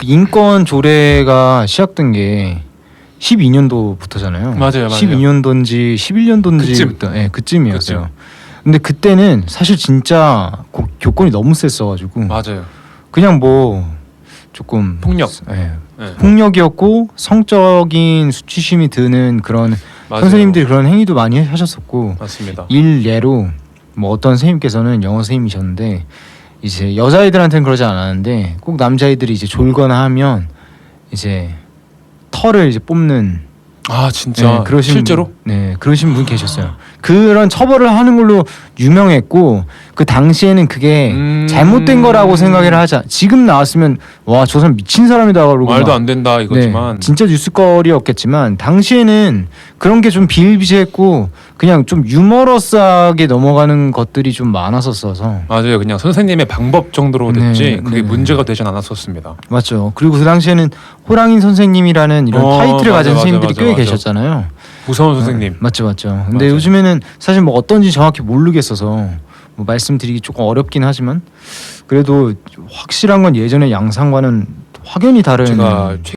그 인권 조례가 시작된 게 12년도부터잖아요. 맞아요, 맞아요. 12년도인지 11년도인지부터 예, 그쯤이었어요. 근데 그때는 사실 진짜 고- 교권이 너무 셌어가지고 맞아요. 그냥 뭐 조금 폭력. 예, 네. 폭력이었고 성적인 수치심이 드는 그런 맞아요. 선생님들이 그런 행위도 많이 하셨었고 맞습니다. 일례로 뭐 어떤 선생님께서는 영어 선생님이셨는데 이제 여자아이들한테는 그러지 않았는데 꼭 남자아이들이 이제 졸거나 하면 이제 털을 이제 뽑는 아 진짜? 네, 그러신 실제로? 분, 네 그러신 분 계셨어요. 그런 처벌을 하는 걸로 유명했고 그 당시에는 그게 음. 잘못된 거라고 생각을 하자. 지금 나왔으면 와 저 사람 미친 사람이다 그러고 말도 막안 된다 이거지만 네, 진짜 뉴스거리였겠지만 당시에는 그런 게 좀 비일비재했고 그냥 좀 유머러스하게 넘어가는 것들이 좀 많았었어서 맞아요. 그냥 선생님의 방법 정도로 됐지 네, 그게 네. 문제가 되진 않았었습니다. 맞죠. 그리고 그 당시에는 호랑이 선생님이라는 이런 어, 타이틀을 맞아, 가진 맞아, 선생님들이 맞아, 꽤 맞아. 계셨잖아요. 무서운 선생님. 맞죠, 맞죠. 근데 맞아요. 요즘에는 사실 뭐 어떤지 정확히 모르겠어서 뭐 말씀드리기 조금 어렵긴 하지만 그래도 확실한 건 예전의 양상과는 확연히 다른 제가 최...